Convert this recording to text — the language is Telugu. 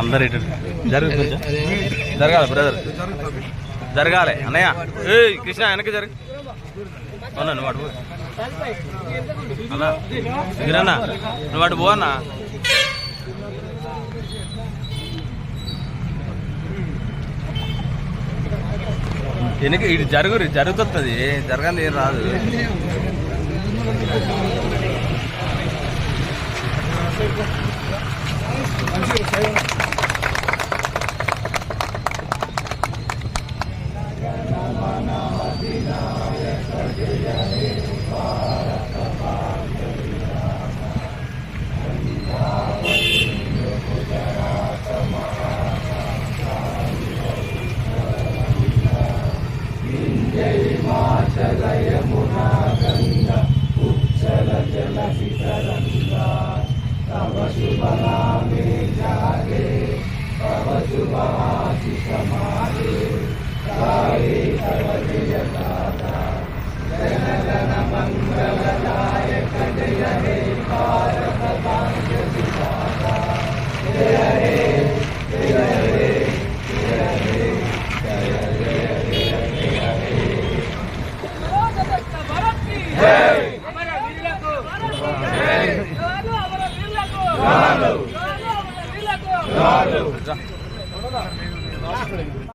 అందరు ఇటు జరుగు జరగాలి బ్రదర్ జరగాలి. అన్నయ్య. ఏ కృష్ణ వెనక జరగ. అవునా వాడు అన్నా నువ్వు వాడు పోవన్నా వెనక ఇటు జరుగు జరుగుతుంది జరగాలి ఏం రాదు. చంచల యమునా గంగ ఉచ్చల జల శిఖరంగా తవ శుభనామే జాగే తవ శుభాశిష మాగే తాయే తవ జయ తాత జన జై!